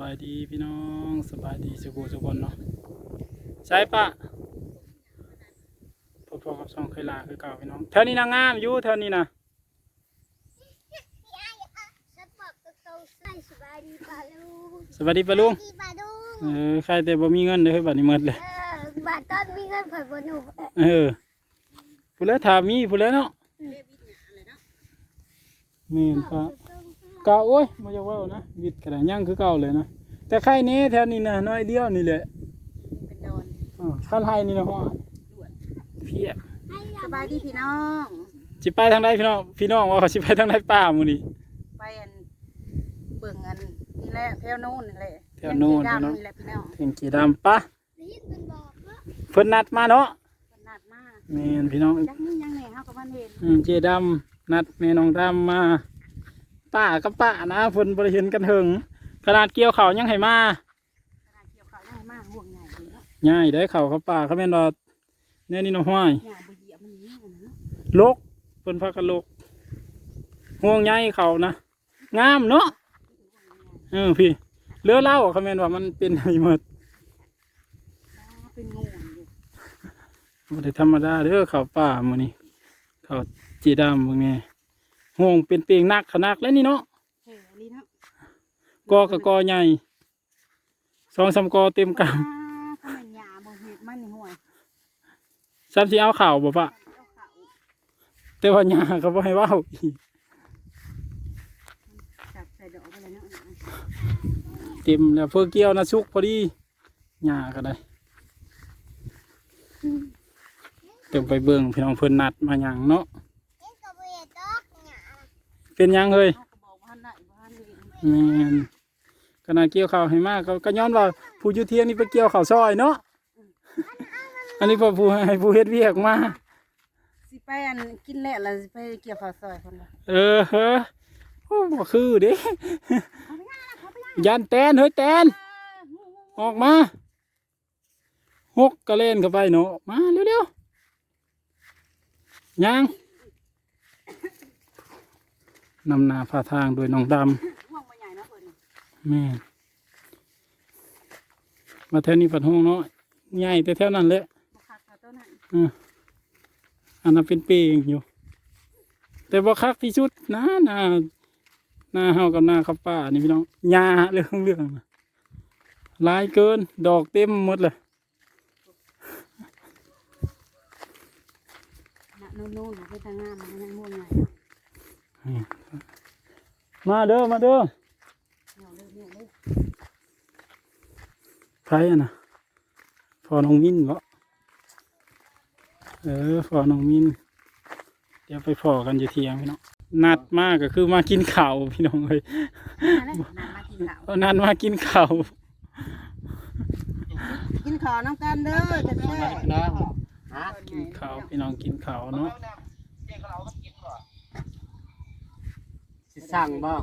บายดีพี่น้องสบายดีสุขุสุกคนเนาะใช่ปะพอๆกับช่องเคยลาคือเก่าพี่น้องแถวนี้นางงามอยู่แถวนี้นะสปอร์ตก็ต้องใส่สบายดีป่าลูกสวัสดีปะลุงดีป่าลูกเออใครแต่บ่มีเงินเลยบัดนี้หมดเลยเออบาทตอนมีเงินผ่อนบนหนูเออผู้แล้วถามมีผู้แล้วเนาะแม่นปะเก่าโอ้ยบ่อยากเว้านะวิทย์กระดายังคือเก่าเลยนะแต่ใครแนี้แถวนี้นะน้อยเดียวนี่แหละเป็นโดนอ๋อคันไห้นี่นะฮอดเพียสบายดีพี่น้องสิไปทางใดพี่น้องพี่น้องว่าเขาสิไปทางใดป่ามื้อนี้ไปอันเบิ่งอันนี่แหละแถวโน้นนี่แหละแถวโน้นเส้เนาะดำนี่แหละพี่น้องเห็นกี่ดำปะได้ยินมันบอกว่าเพิ่นนัดมาเนาะขนาดมากแม่นพี่น้องจักนี่ยังแหน่เฮาก็มันเห็นอืมเจดำนัดแม่น้องดำมา ป้ากับป้านะเพิ่นบ่ได้เห็นกันเถิงขนาดเกี่ยวเขาวยังให้มาขนาดเกี่ยวข้าวยังมากห่วงใหญ่เลยเนาะง่ายได้เขาเขาป่าเขาแม่นว่าแน่นี่น้องห้อยหญ้าบ่เหยียบมันนี่นะเนาะลกเพิ่นพากันลกห่วงใยเขานะงามเนาะเออพี่เรือเล่าเขาแม่นว่ามันเป็นไห้หมดอ๋อเป็นงูอยู่บ่ได้ธรรมดาเด้อเขาป่ามื้อนี้เขาเจดำเบิ่งแม่ ห่วงเป็นเปียงนักขนักแล้วนี่เนาะเฮ้ยลีเนาะกอกับกอใหญ่สองสามกอเต็มกอ่าถ้ามันหญ้าบ่เห็ดมันนี่ห่วยำซ้ำสิเอาข่าวบ่ปะเอาเขาแต่ว่าหญ้าเขาบ่ให้เว้าอีกจับใส่ดอกไปเลยเนาะเต็มแล้วเพื่อเกี่ยวนะชุกพอดีหญ้าก็ได้เต็มไปเบิ่งพี่น้องเพิ่นนัดมาหยังเนาะ เอ็งกับเวดอกหงา เป็นหยังเฮ้ยเฮาก็บอกว่าหั่นได้บ่หั่นเลยแม่นขนาดเกี่ยวข้าวให้มากก็ก็ย้อนว่าผู้อยู่เที่ยงนี่ไปเกี่ยวข้าวซอยเนาะอันนี้พอผู้ให้ผู้เฮ็ดเวียกมาสิไปอันกินแล้วแล้วสิไปเกี่ยวข้าวซอยเพิ่นล่ะเออเฮ้อโอ้บ่คือเด้ยันแตนเฮ้ยแตนออกมาหกกระเล่นเข้าไปเนาะมาเร็วๆยัง นำหนาพาทางโดยน้องดห่วงบ่ใหญ่เนาะเพิ่นำแม่มาแถวนี้ปัดห้องเนาะใหญ่แต่แถวนั้นแหละบ่คักเท่าตัวนั้นอันนั้นเป็นเปลงอยู่ แต่บ่คักที่สุดนะหนาหน้าเฮากับหน้าข้าวป่านี่พี่น้องหญ้าเรื่องเรื่องน่ะหลายเกิน ดอกเต็มหมดเลยน่ะนู่นๆน่ะไปทางงามมันยังม่วงให ญ่มาเด้อมาเด้อเนาะเด้อเนี่ยเด้อไผอะนะพอน้องมินบ่เออพอน้องมิน เดี๋ยวไปพอกันอยู่เที่ยงพี่น้องนัดมากก็คือมากินข้าวพี่น้องเลยมาแล้วนานมากินข้าวเอานัดมากินข้าวกินข้าวน้ำกันเด้อจะแซ่บนะกินข้าวพี่น้องกินข้าวเนาะ สั่งบ่เ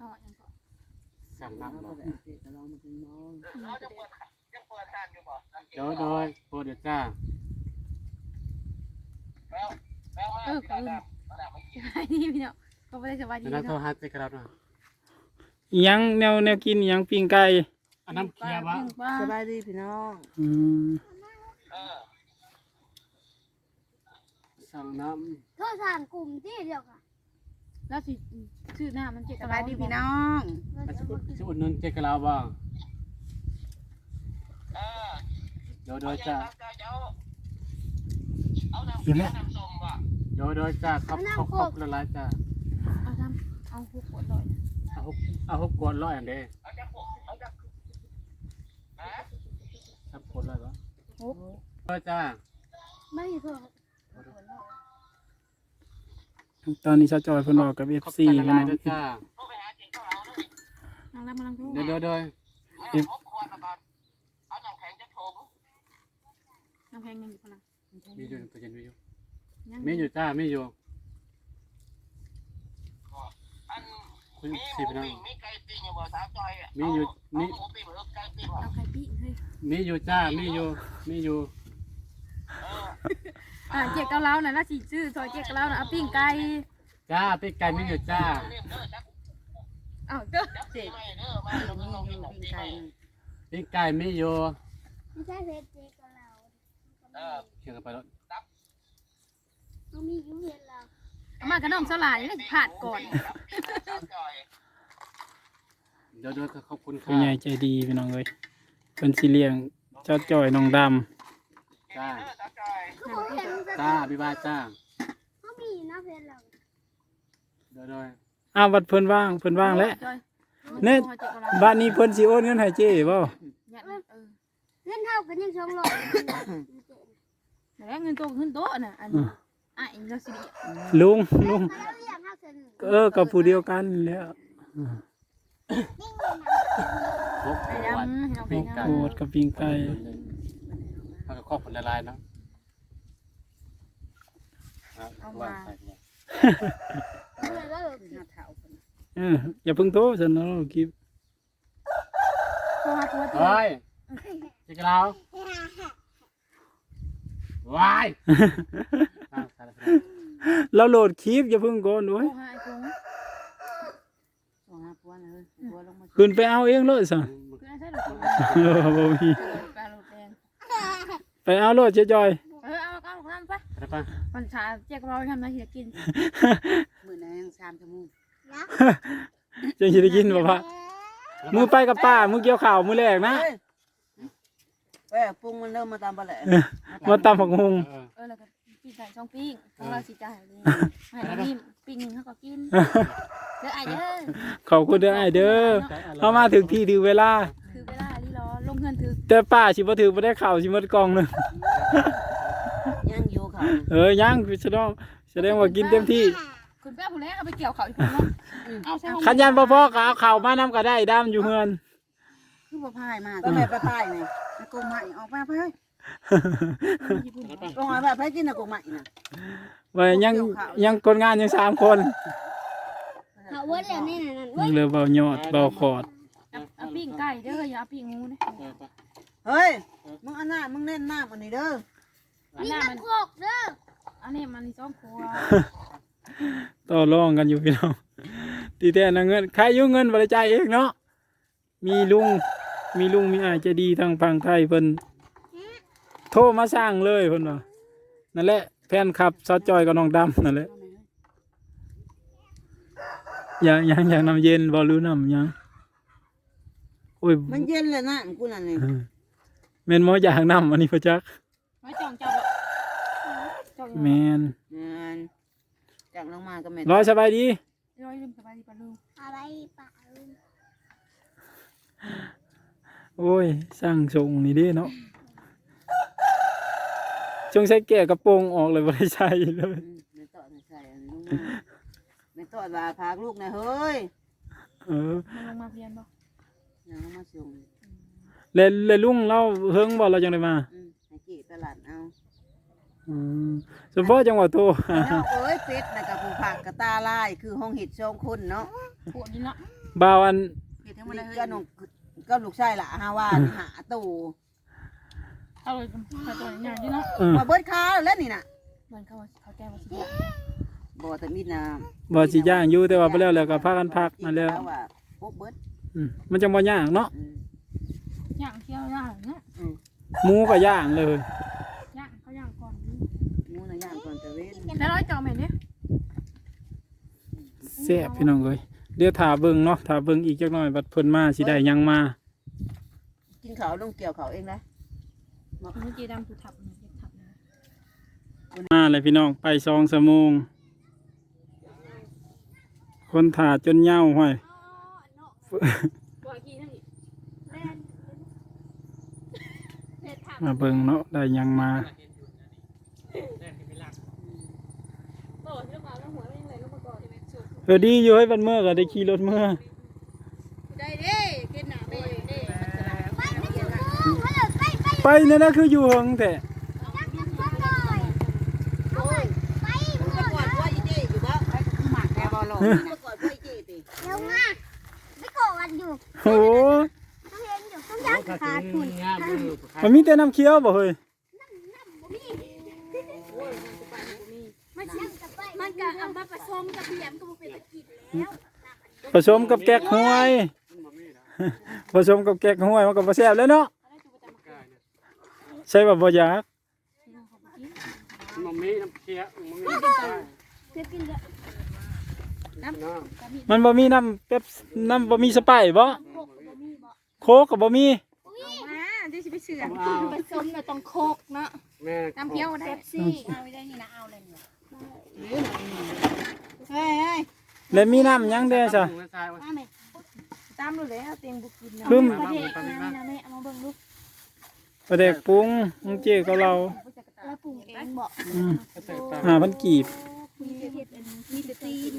อาอันก่อนสั่งน้ำบ่เดี๋ยวเรามากินน้องเดี๋ยวโดยโปรดจ้าเออคืนสบายดีพี่เนาะก็ไม่ได้สบายดีเดี๋ยวเราโทรเนาะหาเจ๊กระดับหน่อยอิหยังแนวแนวกินอิหยังปิ้งไก่อันน้ำเคียวบ่ สบายดีพี่น้องอืม สั่งน้โทษทางกลุ่มที่เดียวกันแล้วสิชื่อหน้ามันเจ็ดสบายดีพี่น้องำมาสิอุดสิอุดหนุนเจ๊กระลาบ่เดี๋ยวโดยจ้าเห็นไหมเดี๋ยวโดยจ้าครับครบครบละลายจ้าเอาทำเอาหัวขวดลอยเอาหกเอาหกกวนร้อยอันเด้ครับกวนร้อยบ่โดยจ้าไม่มีโทษ ตอนนี้ชาวจอยเพิ่นบอกกับเอฟขอบซีใจละพี่ลาน้ยองเด้อจ้านั่งแล้วมาลังทุกเดี๋ยวเดี๋ยวโดยน้ำแข็งยังอยู่พลังมีอยู่ตัวเย็นมีอยู่ยังมีอยู่จ้ามีอยู่คุณสิพี่น้องมีอยู่มีเอาไข่ปีเฮ้ยมีอยู่จ้ามีอยู่มีอยู่ อ่าเจ๊กเกาเหลาน่ะน่าสิชื่อซอยเจ๊กเกาเหลาน่ะเอาปิ้งไก่จ้าปีไก่ไม่อยู่จ้าอ้าวเด้อเจ็ดมีอยู่ปิ้งไก่ปีไก่ไม่อยู่ไม่ใช่เพชรเจ๊กับเราเชื่อกันไปแล้วเขามีอยู่เห็นเราเอามากับน้องสลายเลยผ่านก่อนเดี๋ยวเดี๋ยวขอบคุณค่ะผู้ใหญ่ใจดีพี่น้องเอ้ยเพิ่นสิเลี้ยงเจ้าจ้อยน้องดำ จ้าเขาบอกเห็นมันจะจ้าบ๊ายบายจ้าเขามีอยู่นะเพชรเราเดี๋ยวเดี๋ยวอ้าวบัดเพิ่นว่างเพิ่นว่างแล้วจอยเน็ตบ้านนี้เพิ่นสิโอนเงินให้เจ้บ่ยัดเออเงินเท่ากันยังสองร้อยแล้วเงินโตขึ้นโต๊ะน่ะอันอืมอะอิงก็สิดีลุงลุงเขาเรียกห้าเซนเออกับผู้เดียวกันแล้วพบไอ้วันดำให้เอาไปปีนะไก่โคตรกับปิงไก่ เขาก็ครอบผลละลายเนาะเอามาใส่ไปแล้วหน้าเท้าคนเอออย่าเพิ่งโทรซั่นเนาะคลิปโทรหาตัวตีเฮ้ยจิกเราวายอะใส่ไปเลยเราโหลดคลิปอย่าเพิ่งโกนโทด้รวยหาไอ้คงสองห้าปัวนะเฮ้ยปัวลงมาขึ้นไปเอาเองเลยซะคือไอ้ใช่หรอเออบ่มีปลาโลแดง ไปเอาโลดเจ๊จอย เออเอาเอาเอาไปไปไปมันชาเจ๊กเราทำอะไรที่จะกินมือนั้นสามชั่วโมงจะสิได้กินบ่พะมือไปกับป้ามือเกี่ยวข้าวมือแรกนะเฮ้ยเอ้ยปรุงมันเริ่มมาตามไปแหละมาตำผักฮงเออเออแล้วก็ปิ้งไก่ช่องปิ้งของเราสิจ่ายเลยให้เรานิ่มปิ้งเขาก็กินเด้อไอ้เด้อขอบคุณเด้อไอ้เด้อเข้ามาถึงที่ถึงเวลาคือเวลาที่รอลงเงินถือ แต่ป้าสิบ่ถือบ่ได้ข้าวสิหมดกล่องหนึงยังอยู่เขาเออยังพี่แสดงแสดงว่ากินเต็มที่คุณแป้ผู้แรกเอาไปเกี่ยวเขาอีกคนเนาะเอาใช่ห้องขันยันบ่พอก็เอาข้าวมานํก็ได้ดำอยู่เฮือนคือบ่พายมาก็แม่ไปพายนี่กูใหม่ออกมาไปก็หอยไปไปกินนะกูใหม่น่ะว่ายังยังคนงานยังสามคนเขาว่าแล้วนี่นั่นยังเหลือเบายอดเบาขอด เอาปิ้งไก่เด้ออย่าเอาปิ้งงูนะเออไปเฮ้ย มึงอันน่ะมึงเล่นน้ำอันนี้เด้ออันนี่นั้นมัมันนโคกเด้ออันนี้มันสองครัวต่อรองกันอยู่พี่น้องตีแต่นะเงินใครอยุ่เงินบริจาคเองเนาะมีลุงมีลุงมีอายใจะดีทางฝั่งไทยเพิ่นโทรมาสร้างเลยเพิ่นว่านั่นแหละแฟนคลับซอจอยกับน้องดำนั่นแหละอยากอยากอยากน้ำเย็นบ่รู้น้ำหยัง โอ้ยมันเย็นเลยนะกูนั่นนี่เออแม่นหมออยากน้ำอันนี้พ่อจักไม่จองเจ้าหรอกจองแม่นงานจากลงมาก็แม่ร้อยสบายดีร้อยลืมสบายดีปะลูกอะไรปะโอ้ยสร้างทรงนี่เด้เนาะจงใช้แก่กระโปรงออกเลยบ่ได้ใช้เลยแม่ต่อใส่อันลงมาแม่ต่อว่าพาลูกนะเฮ้ยเออมันลงมาเพียนบ่ ยังมาส่งแล้วแล้วลุงเราเฮิงบ่เราจังได้มาอืมให้กี่ตลาดเอาอืมเฉพาะจังหวัดโตแล้วเอ้ยเป็ดนะกับผู้ผักกับตาลายคือห้องเห็ดสองคนเนาะปวดนี่เนาะบ่าวอันเห็ดทั้งหมดเลยก็นกก็ลูกชายละฮาว่าหาตู่เอาเลยใส่ตัวใหญ่ๆนี่เนาะเออมาเบิดข้าวแล้วนี่น่ะเหมือนเขาเขาแก้ว่าสิบ่แต่มีนะบ่สิย่างอยู่แต่ว่าไปแล้วแล้วก็พากันพักมาแล้ว ว่าพวกเบิด อืมมันจังบ่ย่างเนาะอืมย่างเที่ยวย่างเนาะหมูก็ย่างเลย ย่างเขาย่างก่อนหมูนะย่างก่อนตะเวนแล้วร้อยจองแม่เนี่ยแซ่บพี่น้องเอ้ยเดี๋ยวถ้าเบิ่งเนาะถ้าเบิ่งอีกจักหน่อยบัดเพิ่นมาสิได้หยังมา กินข้าวลงเกี่ยวข้าวเองนะมือจีดำถูกทับเนี่ยทับนะมาเลยพี่น้องไปสองชั่วโมงคนถ่าจนเหย้าห้อย บอยกี่นั่นอีกมาเบิ่งเนาะได้หยังมาโอ้ยลูกเอาแล้วหัวไม่ยังไงลูกมาก่อดเออดีอยู่ให้บันเมื่อก็ได้ขี่รถเมื่อได้เด้กินหนาเด้เด้ไปไม่ถึงมือเขาเลยไปไปไปนี่นะคืออยู่เฮงแต่จักจักจักหน่อยเขาไปไปมึงไปกอดพ่ออีเจ้อยู่บ่ไปหมักแกบ่ลงไปกอดพ่ออีเจ้ติเร็วมา กไม่โกรธอยู่โอ้โหต้องเห็นอยู่ต้องยักขาดทุนงามมือมันมีแต่น้ำเคี้ยวบ่เฮ้ยไม่ยักกับไปมันก็เอามาผสมกับเพียมก็บ่เป็นตะกินแล้วผสมกับแกกห้วยมันบ่มีนะผสมกับแกกห้วยมันก็บ่แซ่บแล้วเนาะกายเนี่ยใช่บ่บ่อยากมันบ่มีน้ำเคี้ยวมันบ่มี น้ำตาลเพื่อกินแล้วน้ำมันบ่มีน้ำเป๊ปน้ำบ่มีสไปร์บ่โคกก็บ่มีบ่โคกก็บ่มีมาเดี๋ยวสิไปเสือกเอาผสมน่ะต้องโคกเนาะแม่น้ำเพี้ยวได้เป๊ปซี่เอาไว้ได้นี่นะเอาเลยเนี่ยเฮ้ยเฮ้ยแล้วมีน้ำหยังแด้ซะถุงละทรายไว้มาแม่ตามดูแล้วเตียงบุกินเนาะคือประเทศนั้นนะแม่เอามาเบิ่งลูกประเด็กปรุงมึงเจ๊กับเราแล้วปรุงเองบ่อืมก็ใส่ตาหาพันกีบ มีแต่เฮ็ดเป็นมีแต่ตีน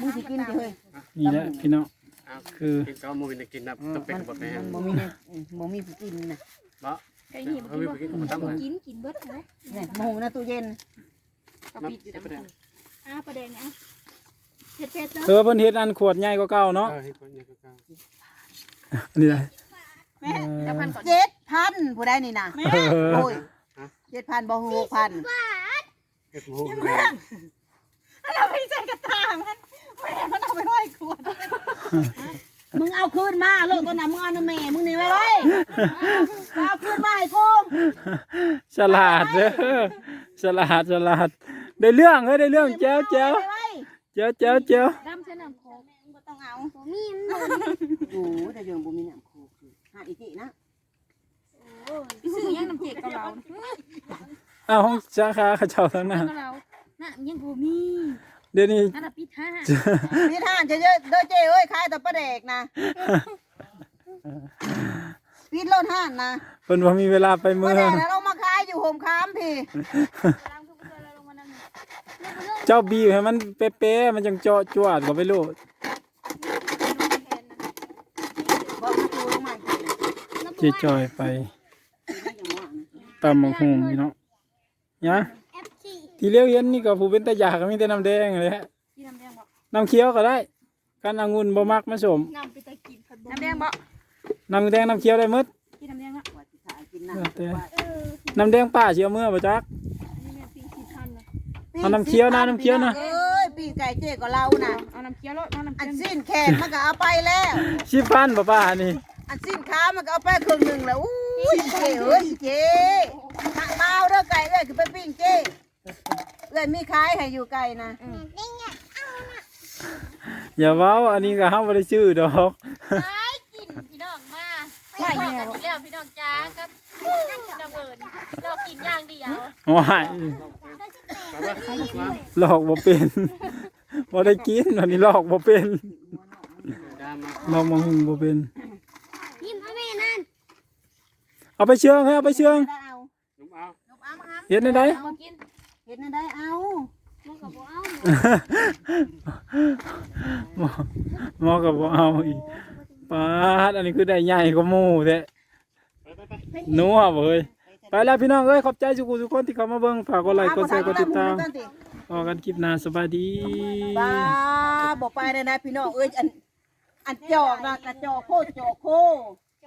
มึงสิกินจะเฮ้ยนี่แหละพี่น้องเอาคือกินก็เอาหมูเป็นกินนะต้องเป็นกับแม่บ่มีเนี่ยบ่มีผู้กินน่ะบ่ไก่นี่บ่เอามีไปกินกับตั้งเลยกินกินเบิดเลยเนี่ยหมูในตู้เย็นน้ำเจ็บไปเลยอ้าประเด็นอะเผ็ดเผ็ดๆเนาะเธอเพิ่นเฮ็ดอันขวดใหญ่กว่าเก่าเนาะเออให้คนเนี่ยก็เก่านี่แหละแม่เอจะอพันก่อนเจ็ดพันผู้ได้นี่นะเออโอ้ยเจ็ดพันบ่หกพันเก็บหมูเราไปใส่กระตามันแม่มันเอาไปห้อยขวดมึงเอาคืนมาลูกตัวน่ะมึงเอาน้ำแม่มึงนี่ไว้ไว้เอาคืนมาให้กูฉลาดเด้อฉลาดฉลาดได้เรื่องเฮ้ยได้เรื่องแจ๋วแจ๋วไว้ไว้แจ๋วแจ๋วแจ๋วดำใส่น้ำโคกมึงบ่ต้องเอาบ่มีมันโอ้แต่ยังบ่มีน้ำโคกหาอีกทีนะซื้อยังน้ำเจ๊กกับเราอ้าวห้องสาขาเขาเจ้าทั้งนั้นก็เราน่ะยังบ่มี เดี๋ยวนี้ นั่นน่ะปิดห้าพี่ท่านจะเยอะเด้อเจ้เอ้ยขายแต่ปลาแดกนะปิดรถห้านนะเพิ่นบ่มีเวลาไปปเมืลาอแดงกนะลงมาขายอยู่โฮมค้ามพี่เจ้าบีบให้มันเป๊ะๆมันจังเจาะจวดก็ไปโลดบอกมาตูลงมาอีกทีเจจอยไปตำบักหุ่งพี่น้องยะแอปซี่ ที่เลี้ยวเห็นนี่ก็ผู้เป็นตาอยากก็มีแต่น้ำแดงเลยฮะที่น้ำแดงบ่น้ำเขียวก็ได้กันองุ่นบ่มักมาสมน้ำไปตะกินผัดบ่น้ำแดงบ่น้ำแดงน้ำเขียวได้หมดที่น้ำแดงเนาะว่าสิขายกินเออแต่น้ำเออน้ำแดงป่าเชียวเมื่อบ่จัก อันนี้แม่ปิ้งสิทันนะเอาน้ำเคี้ยวนะน้ำเคี้ยวนะ เอ้ยปีไก่เจ๊ก็เราน่ะ เอาน้ำเคี้ยวแล้วเอาน้ำอัเคี้นยวสิ้นแขนมันก็เอาไปแล้ว ชิพันบ่ป้านี่อันสิ้นขามันก็เอาไปครึ่งหนึ่งแล้วอุ้ยเจ๊เอ้ยเจ๊ตักเมาเด้อไก่เอ้ยคือไปปิ้งเจ๊ เอ้ยมีขายให้อยู่ไก่นะอย่าเว้าอันนี้ก็ห้ามบ่ได้ชื่อดอกกินพี่น้องมาใช่แล้วแล้วพี่น้องจ้ากับน้ำเอิญดอกกินอย่างเดียวว้ายไปว่ามาหลอกบ่เป็นบ่ได้กินอันนี้หลอกบ่เป็นดามาหลอกมาหุ่งบ่เป็น ยิ้มเอาแม่นั่นเอาไปเชื่องให้เอาไปเชื่องได้เอาลุมเอาเฮ็ดได้ไดเอากิน เห็นได้เอามันก็บ่เอาหมอหมอก็บ่เอาอีกปาดอันนี้คือได้ใหญ่กว่าหมู่แท้ไปไปไปนัวบ่เอ้ยไปแล้วพี่น้องเอ้ยขอบใจทุกคนทุกคนที่เข้ามาเบิ่งฝากกดไลค์กดแชร์กดติดตามพอกันคลิปหน้าสบายดีบ้าบอกไปเลยนะพี่น้องเอ้ยอันอันจอกนะกระจอกโคตรจอกโค